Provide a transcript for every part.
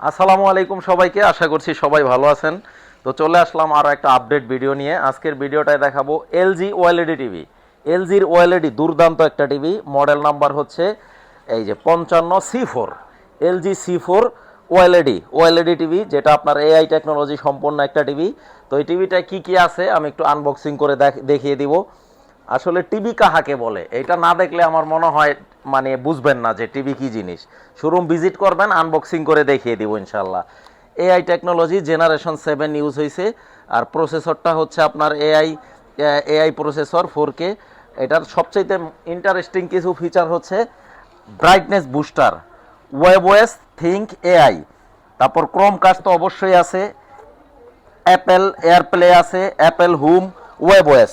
আসসালামু আলাইকুম সবাইকে, আশা করছি সবাই ভালো আছেন। তো চলে আসলাম আরও একটা আপডেট ভিডিও নিয়ে। আজকের ভিডিওটায় দেখাবো এলজি ওয়েলইডি টিভি। এলজির ওয়েলইডি দুর্দান্ত একটা টিভি, মডেল নাম্বার হচ্ছে এই যে পঞ্চান্ন C four. LG C four OLED OLED TV, যেটা আপনার এআই টেকনোলজি সম্পন্ন একটা টিভি। তো এই টিভিটায় কী কী আছে আমি একটু আনবক্সিং করে দেখ- দেখিয়ে দিব। আসলে টিভি কাহাকে বলে? এটা না দেখলে আমার মনে হয় মানে বুঝবেন না যে টিভি কি জিনিস। শোরুম ভিজিট করবেন আনবক্সিং করে দেখিয়ে দিব ইনশাল্লাহ AI technology generation seven use হয়েছে আর প্রসেসরটা হচ্ছে আপনার AI AI processor four K এটার সবচাইতে ইন্টারেস্টিং কিছু ফিচার হচ্ছে brightness booster webOS ThinQ AI তারপর ক্রোম কাস্ট তো অবশ্যই আছে অ্যাপেল এয়ারপ্লে আছে অ্যাপেল হুম ওয়েবওয়েস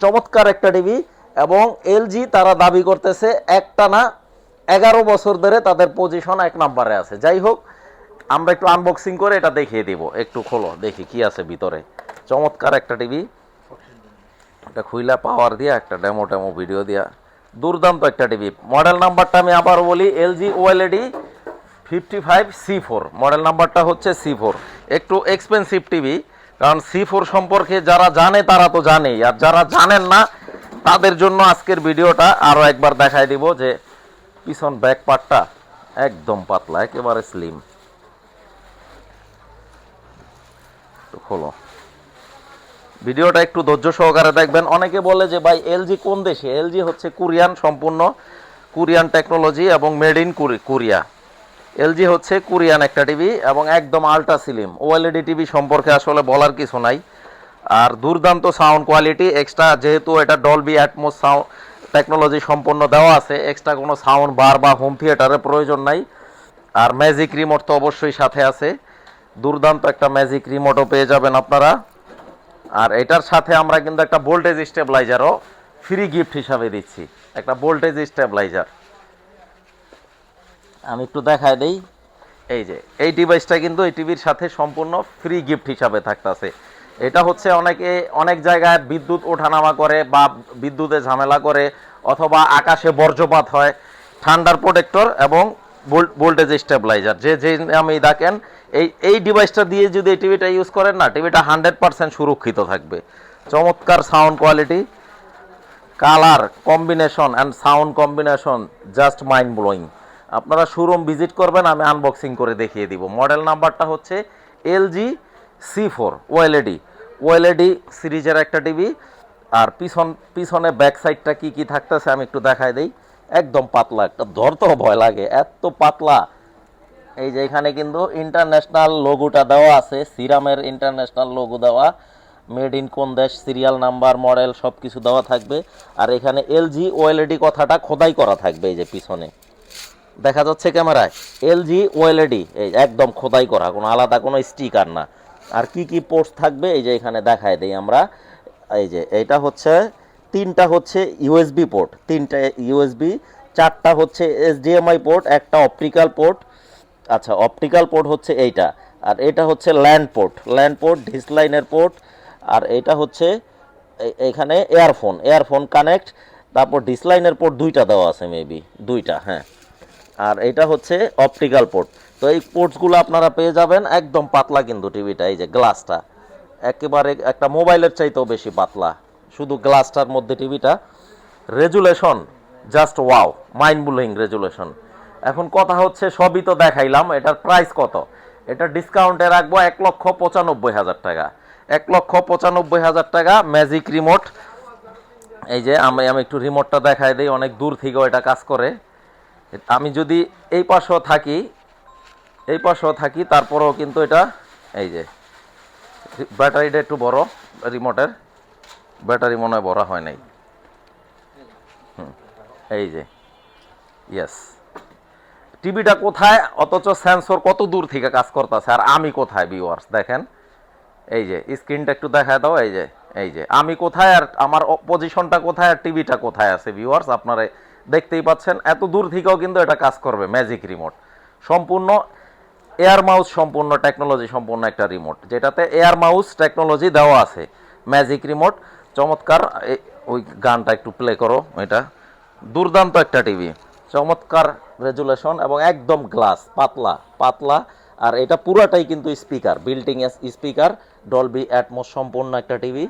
চমৎকার একটা টিভি এবং এলজি তারা দাবি করতেছে একটা না এগারো বছর ধরে তাদের পজিশন এক নম্বরে আছে। যাই হোক, আমরা একটু আনবক্সিং করে এটা দেখিয়ে দিব। একটু খোলো, দেখি কি আছে ভিতরে। চমৎকার একটা টিভি। এটা খুইলা পাওয়ার দিয়া, একটা ডেমো টেমো ভিডিও দিয়া। দুর্দান্ত একটা টিভি। মডেল নাম্বারটা আমি আবার বলি, LG OLED fifty five C four model নাম্বারটা হচ্ছে সি ফোর একটু এক্সপেন্সিভ টিভি। কারণ সি ফোর সম্পর্কে যারা জানে, তারা তো জানেই। আর যারা জানেন না, তাদের জন্য আজকের ভিডিওটা আরও একবার দেখাই দিব যে পিছন ব্যাক পার্টটা একদম পাতলা, একেবারে স্লিম খোলো। ভিডিওটা একটু ধৈর্য সহকারে দেখবেন। অনেকে বলে যে, ভাই এলজি কোন দেশে? এলজি হচ্ছে কোরিয়ান সম্পূর্ণ, কোরিয়ান টেকনোলজি এবং মেড ইন কোরিয়া। এলজি হচ্ছে কোরিয়ান একটা টিভি এবং একদম আল্ট্রা সিলিম। ওএলইডি টিভি সম্পর্কে আসলে বলার কিছু নাই। আর দুর্দান্ত সাউন্ড কোয়ালিটি এক্সট্রা যেহেতু এটা ডলবি অ্যাটমোস সাউন্ড টেকনোলজি সম্পন্ন দেওয়া আছে এক্সট্রা কোনো সাউন্ড বার বা হোম থিয়েটারের প্রয়োজন নাই। আর ম্যাজিক রিমোট তো অবশ্যই সাথে আছে। দুর্দান্ত একটা ম্যাজিক রিমোটও পেয়ে যাবেন আপনারা। আর এটার সাথে আমরা কিন্তু একটা ভোল্টেজ স্টেবিলাইজারও ফ্রি গিফট হিসাবে দিচ্ছি। একটা ভোল্টেজ স্টেবিলাইজার আমি একটু দেখায় দেই। এই যে, এই ডিভাইসটা কিন্তু এই টিভির সাথে সম্পূর্ণ ফ্রি গিফট হিসাবে থাকতেছে। এটা হচ্ছে অনেকে, অনেক জায়গায় বিদ্যুৎ ওঠানামা করে বা বিদ্যুতে ঝামেলা করে অথবা আকাশে বর্জ্যপাত হয়। ঠান্ডার প্রোটেক্টর এবং ভোল্টেজ স্টেবিলাইজার যে যে আমি দেখেন এই এই ডিভাইসটা দিয়ে যদি এই টিভিটা ইউজ করেন না টিভিটা হান্ড্রেড পারসেন্ট সুরক্ষিত থাকবে। চমৎকার sound quality colour combination and sound combination just mind blowing আপনারা শোরুম ভিজিট করবেন, আমি আনবক্সিং করে দেখিয়ে দিব। মডেল নাম্বারটা হচ্ছে LG C four OLED OLED সিরিজের একটা টিভি আর পিছন, পিছনে ব্যাক সাইডটা কী কী থাকতেছে, আমি একটু দেখাই দিই। একদম পাতলা, একটা ধরতেও ভয় লাগে, এত পাতলা। এই যে এখানে কিন্তু ইন্টারন্যাশনাল লোগোটা দেওয়া আছে, সিরামের ইন্টারন্যাশনাল লোগো দেওয়া। মেড ইন কোন দেশ সিরিয়াল নাম্বার মডেল সব কিছু দেওয়া থাকবে। আর এখানে এলজি ওএলইডি কথাটা খোদাই করা থাকবে, এই যে পিছনে। দেখা যাচ্ছে ক্যামেরায় এলজি, ওএলইডি, এই একদম খোদাই করা, কোনো আলাদা কোনো স্টিকার না। আর কি কি পোর্টস থাকবে, এই যে এখানে দেখায় দেই আমরা। এই যে, এইটা হচ্ছে, তিনটা হচ্ছে ইউএসবি পোর্ট তিনটা ইউএসবি চারটা হচ্ছে এসডিএমআই পোর্ট একটা অপটিক্যাল পোর্ট আচ্ছা অপটিক্যাল পোর্ট হচ্ছে এইটা। আর এটা হচ্ছে ল্যান্ড পোর্ট ল্যান্ড পোর্ট ডিসলাইনের পোর্ট আর এটা হচ্ছে এখানে এয়ারফোন এয়ারফোন কানেক্ট, তারপর ডিসলাইনের পোর্ট দুইটা দেওয়া আছে মেবি দুইটা হ্যাঁ। আর এটা হচ্ছে অপটিক্যাল পোর্ট তো এই পোর্টসগুলো আপনারা পেয়ে যাবেন একদম পাতলা কিন্তু টিভিটা, এই যে গ্লাসটা একেবারে একটা মোবাইলের চাইতেও বেশি পাতলা। শুধু গ্লাসটার মধ্যে টিভিটা। Resolution just wow mind blowing resolution এখন কথা হচ্ছে, সবই তো দেখাইলাম, এটার প্রাইস কত? এটা ডিসকাউন্টে রাখব এক লক্ষ পঁচানব্বই হাজার টাকা। এক লক্ষ পঁচানব্বই হাজার টাকা ম্যাজিক রিমোট এই যে আমি আমি একটু রিমোটটা দেখাই দিই, অনেক দূর থেকেও এটা কাজ করে। আমি যদি এই পাশেও থাকি, এই পাশেও থাকি, তারপরেও কিন্তু এটা, এই যে ব্যাটারিটা একটু বড়, রিমোটের, ব্যাটারি মনে হয় বড় হয় নাই। এই যে ইয়েস টিভিটা কোথায়? অথচ সেন্সর কত দূর থেকে কাজ করতেছে, আর আমি কোথায় ভিউয়ার্স দেখেন, এই যে স্ক্রিনটা একটু দেখা দাও, এই যে এই যে, আমি কোথায় আর আমার পজিশনটা কোথায় আর টিভিটা কোথায় আছে ভিউয়ার্স আপনারা দেখতেই পাচ্ছেন, এত দূর থেকেও কিন্তু এটা কাজ করবে ম্যাজিক রিমোট সম্পূর্ণ এয়ার মাউস সম্পূর্ণ টেকনোলজি সম্পূর্ণ একটা রিমোট যেটাতে এয়ার মাউস টেকনোলজি দেওয়া আছে। ম্যাজিক রিমোট চমৎকার ওই গানটা একটু প্লে করো এটা। দুর্দান্ত একটা টিভি চমৎকার রেজুলেশন এবং একদম গ্লাস পাতলা পাতলা, আর এটা পুরাটাই কিন্তু speaker built in speaker Dolby Atmos সম্পূর্ণ একটা টিভি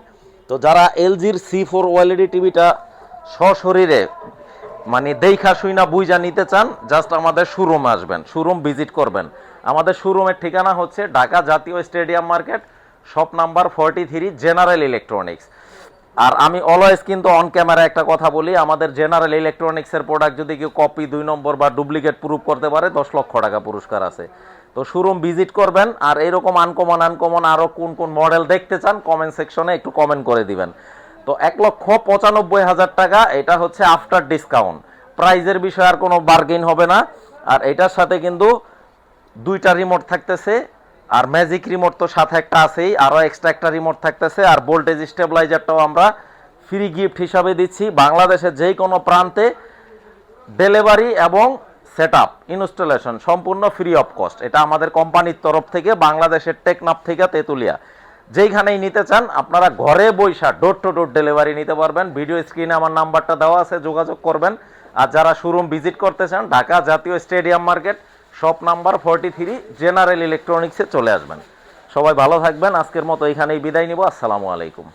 তো যারা এলজির সি ফোর ওয়েলইডি টিভিটা সশরীরে মানে দেখা শুইনা বুইজা নিতে চান জাস্ট আমাদের শোরুমে আসবেন শোরুম ভিজিট করবেন। আমাদের শোরুমের ঠিকানা হচ্ছে ঢাকা জাতীয় stadium market shop number forty three general electronics আর আমি অলওয়েজ কিন্তু অন ক্যামেরা একটা কথা বলি, আমাদের জেনারেল ইলেকট্রনিক্সের প্রোডাক্ট যদি কেউ কপি দুই নম্বর বা ডুপ্লিকেট প্রুফ করতে পারে, দশ লক্ষ টাকা পুরস্কার আছে। তো শোরুম ভিজিট করবেন, আর এরকম আনকমন আনকমন আরও কোন কোন মডেল দেখতে চান কমেন্ট সেকশনে একটু কমেন্ট করে দিবেন। তো এক লক্ষ পঁচানব্বই হাজার টাকা, এটা হচ্ছে আফটার ডিসকাউন্ট প্রাইজের বিষয়ে আর কোনো বার্গেন হবে না। আর এটার সাথে কিন্তু দুইটা রিমোট থাকতেছে, আর ম্যাজিক রিমোট তো সাথে একটা আছেই, আরও এক্সট্রা একটা রিমোট থাকতেছে, আর ভোল্টেজ স্টেবিলাইজারটাও আমরা ফ্রি গিফট হিসাবে দিচ্ছি। বাংলাদেশের যে কোনো প্রান্তে ডেলিভারি এবং সেট আপ ইনস্টলেশন সম্পূর্ণ ফ্রি অফ কস্ট এটা আমাদের কোম্পানির তরফ থেকে, বাংলাদেশের টেকনাপ থেকে তেঁতুলিয়া। যেইখানেই নিতে চান, আপনারা ঘরে বৈশা ডোর টু ডোর ডেলিভারি নিতে পারবেন। ভিডিও স্ক্রিনে আমার নাম্বারটা দেওয়া আছে, যোগাযোগ করবেন। আর যারা শোরুম ভিজিট করতে চান, ঢাকা জাতীয় stadium market shop number forty three general ইলেকট্রনিক্সে চলে আসবেন। সবাই ভালো থাকবেন। আজকের মতো এখানেই বিদায় নিব। আসসালামু আলাইকুম।